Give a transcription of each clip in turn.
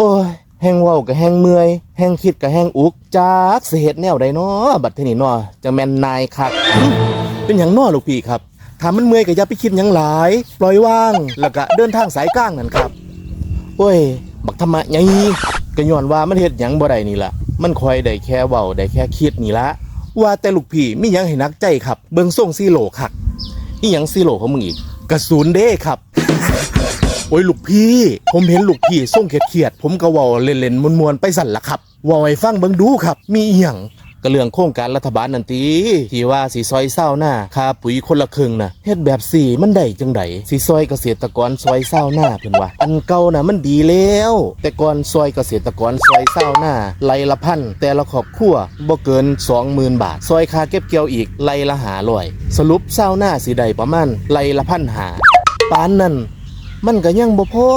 โอ้ยแห้งเว้าก็แห้งเมื่อย แห้งคิดก็แห้งอุกจักสิเฮ็ดแนวใดน้อบัดทีนี้น้อจังแมนนายคักเป็นหยังนอลูกพี่ครับถามมันเมื่อยก็อย่าไปคิดหยังหลาย ปล่อยว่าง แล้วก็เดินทางสายกลางนั่นครับ โอ้ย บักธรรมะไงก็ย้อนว่ามันเฮ็ดหยังบ่ได้นี่ล่ะ มันคอยได้แค่เว้าได้แค่คิดนี่ละ ว่าแต่ลูกพี่มีหยังให้นักใจครับ เบิ่งส่งซีโร่คักอีหยังซีโร่ของมึงอีกกระสุนเด้ครับ โอ้ยลูกพี่ ผมเห็นลูกพี่ส่งเขียดๆผมก็ว้าเล่นๆมวนๆไปสั่นละครับว้าให้ฟังเบิ่งดูครับ มีอีหยังก็เรื่องโครงการรัฐบาลนั่นติที่ว่าสิซอยเศร้าหน้าค่าปุ๋ยคนละครึ่งนะเฮ็ดแบบสี่มันได้จังไดสิซอยเกษตรกรซอยเศร้าหน้าเพิ่นว่า อันเก่านะมันดีแล้ว แต่ก่อนซอยเกษตรกรซอยเศร้าหน้าไลละพันแต่ละครอบครัวบ่เกิน 20,000 บาท ซอยค่าเก็บเกี่ยวอีกไลละหาร้อย สรุปเศร้าหน้าสิได้ประมาณไลละพันหาปานนั้น มันก็ยังบ่พอ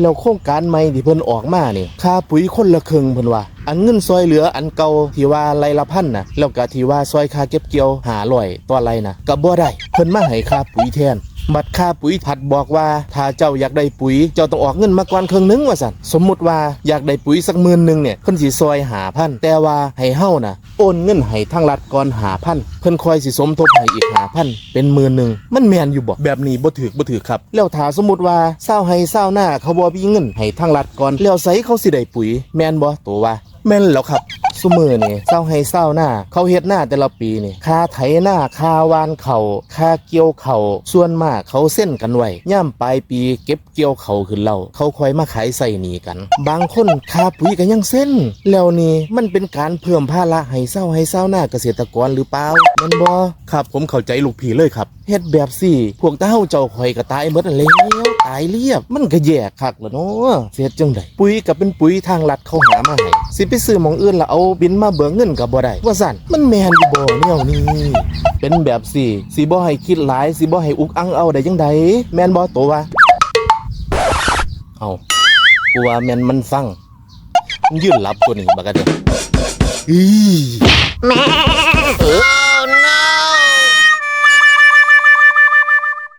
แล้วโครงการใหม่ที่เพิ่นออกมานี่ค่าปุ๋ยคนละครึ่งเพิ่นว่า อันเงินซอยเหลืออันเก่าที่ว่าไรละพันนะแล้วก็ที่ว่าซอยค่าเก็บเกี่ยวหาลอยต่อไรนะก็บ่ได้เพิ่นมาให้ค่าปุ๋ยแทน บัตรค่าปุ๋ยผัดบอกว่า ถ้าเจ้าอยากได้ปุ๋ย เจ้าต้องออกเงินมาก่อนครึ่งหนึงว่าซั่นสมมุติว่าอยากได้ปุ๋ยสักหมื่นหนึ่งเนี่ยเพิ่นสิซอยหาพันแต่ว่าให้เฮาน่ะโอนเงินให้ทางรัฐก่อนหาพันเพิ่นคอยสิสมทบให้อีกหาพันเป็นหมื่นหนึ่งมันแมนอยู่บ่แบบนี้บ่ถูกบ่ถูกครับ แล้วถ้าสมมติว่าเศร้าให้เศร้าหน้าเขาบ่มีเงินให้ทางรัฐก่อนแล้วไสเขาสิได้ปุ๋ย แมนบ่ตัวว่า แม่นแล้วครับซุมือนี่เศร้าให้เศร้าหน้า เขาเฮ็ดหน้าแต่ละปีนี่ค่าไถหน้าค่าวานเขาค่าเกี่ยวเขาส่วนมากเขาเส้นกันไว้ย่ามปลายปีเก็บเกี่ยวเขาขึ้นเล่าเขาคอยมาขายใส่หนีกัน บางคนค่าปุ๋ยก็ยังเส้น แล้วนี่มันเป็นการเพิ่มภาระให้เศร้าให้เศร้าหน้าเกษตรกรหรือเปล่ามันบ่ครับผมเข้าใจลูกพี่เลยครับเฮ็ดแบบสี่พวกเต้าเจ้าข่อยก็ตายหมดนั่นแหล้วายเรียบ มันก็แย่คักแล้วเนาะเสียจังไดปุ๋ยก็เป็นปุ๋ยทางรัฐเขาหามาให้สิไปซื้อหมองอื่นแล้วเอาบินมาเบิกเงินก็บ่ได้ว่าสั่นมันแม่นอยู่บ่แนวนี้เป็นแบบสี่สิบ่ให้คิดหลายสิบ่ให้อุกอังเอาได้จังไดแม่นบ่ตัวว่าเอากูว่าแม่นมันฟังมันยืนหลับตัวนี้บักกะเด้ออี